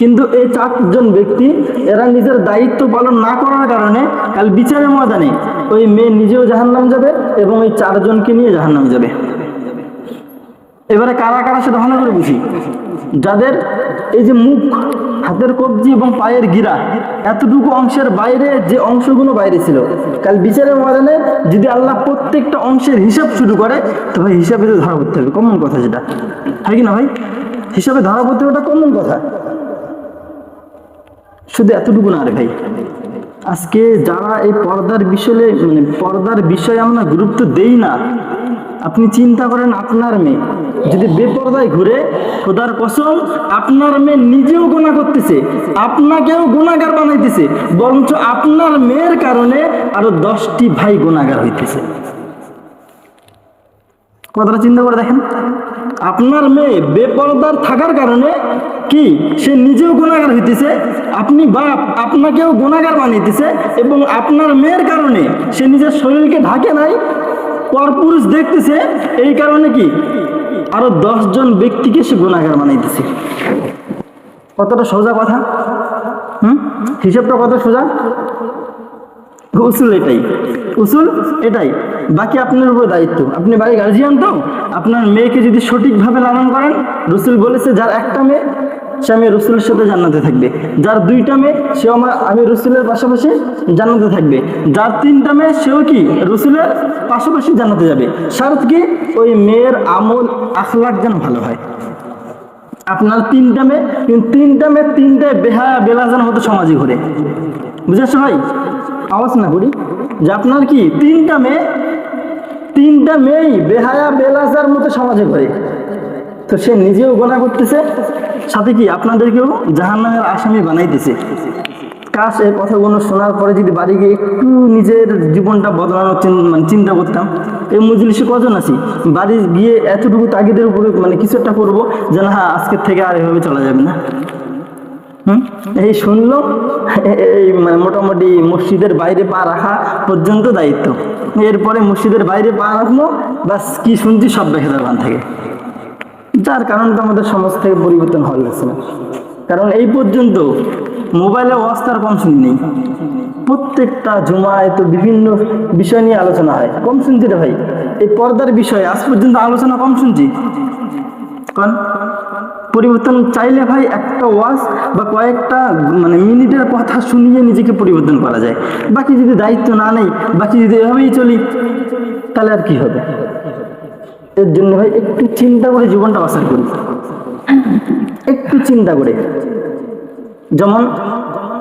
কিন্তু এই চারজন ব্যক্তি, এরা নিজের দায়িত্ব পালন না করার কারণে কাল বিচারের ময়দানে ওই মেয়ে নিজেও জাহান্নাম যাবে এবং এই চারজনকে নিয়ে জাহান্নাম যাবে। এবারে কারা কারা সেটা ভালো করে বুঝি? যাদের এই যে মুখ, হাতের কবজি এবং পায়ের গিরা, এতটুকু অংশের বাইরে যে অংশগুলো বাইরে ছিল, কাল বিচারের ময়দানে যদি আল্লাহ প্রত্যেকটা অংশের হিসাব শুরু করে, তো ভাই হিসাবে তো ধরা পড়তে হবে, কমন কথা সেটা হয় কি না ভাই? হিসাবে ধরা পড়তে হবে, ওটা কমন কথা। শুধু এতটুকু না রে ভাই। আজকে যারা এই পর্দার বিষয়ে মানে পর্দার বিষয়ে আমরা গুরুত্ব দেই না, আপনি চিন্তা করেন আপনার মেয়ে যদি বেপর্দায় ঘুরে, খোদার কসম, আপনার মেয়ে নিজেও গোনা করতেছে, আপনাকেও গুণাগার বানাইতেছে, বরঞ্চ আপনার মেয়ের কারণে আরও দশটি ভাই গুণাগার হইতেছে। কথাটা চিন্তা করে দেখেন। আপনার মেয়ে বেপরদার থাকার কারণে কি সে নিজেও গুণাগার হইতেছে? আপনি বাপ, আপনাকেও গুণাগার বানাইতেছে এবং আপনার মেয়ের কারণে সে নিজের শরীরকে ঢাকে নাই, পরপুরুষ দেখতেছে, এই কারণে কি আরও জন ব্যক্তিকে সে গুণাগার বানাইতেছে? কতটা সোজা কথা? হুম? হিসেবটা কত সোজা? উসুল এটাই। উসুল এটাই। বাকি আপনার উপর দায়িত্ব। আপনি বাড়ি গার্জিয়ান তো? আপনার মেয়েকে যদি সঠিকভাবে লালন করেন, রসুল বলেছে, যার একটা মেয়ে, সে আমি রসুলের সাথে জান্নাতে থাকবে। যার দুইটা মেয়ে, সেও আমার, আমি রসুলের পাশাপাশি জান্নাতে থাকবে। যার তিনটা মেয়ে, সেও কি রসুলের পাশাপাশি জান্নাতে যাবে? শরৎ কি? ওই মেয়ের আমল আখলাক যেন ভালো হয়। আপনার তিনটা মেয়ে তিনটা মেয়ে তিনটায় বেহা বেলাজান হতো সমাজে ঘুরে। বুঝেছ ভাই? আওয়াজ না করি। যে আপনার কি তিনটা মেয়ে, তিনটা মেয়েই বেহায়া, বেলাজার মতো সমাজে ঘুরে। তো সে নিজেও গোনা করতেছে, সাথে কি আপনাদেরকেও জাহান্নামের আসামি বানাইতেছে কাশ এই কথাগুলো শোনার পরে যদি বাড়ি গিয়ে একটু নিজের জীবনটা বদলানোর মানে চিন্তা করতাম, এই মজলিসে কজন আছি? বাড়ি গিয়ে এতটুকু তাগিদের উপরে মানে কিছু একটা করব, যে না হ্যাঁ আজকের থেকে আর এভাবে চলা যাবে না? এই শুনলো এই মোটামুটি মসজিদের বাইরে পা রাখা পর্যন্ত দায়িত্ব। এরপরে মসজিদের বাইরে পা রাখল বাস কি শুনছি সব দেখে দোকান থেকে। যার কারণটা আমাদের সমাজ থেকে পরিবর্তন হয়ে গেছে কারণ এই পর্যন্ত মোবাইলে অবস্থার কম শুনি নেই। প্রত্যেকটা জুমায় তো বিভিন্ন বিষয় নিয়ে আলোচনা হয়। কম শুনছি রে ভাই। এই পর্দার বিষয়ে আজ পর্যন্ত আলোচনা কম শুনছি। কারণ পরিবর্তন চাইলে ভাই একটা ওয়াজ বা কয়েকটা মানে মিনিটের কথা শুনিয়ে নিজেকে পরিবর্তন করা যায়। বাকি যদি দায়িত্ব না নেই, বাকি যদি এভাবেই চলি, তাহলে আর কি হবে? এর জন্য ভাই একটু চিন্তা করে জীবনটা বাসার করি। একটু চিন্তা করে। যেমন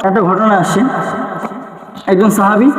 একটা ঘটনা আসে। একজন সাহাবি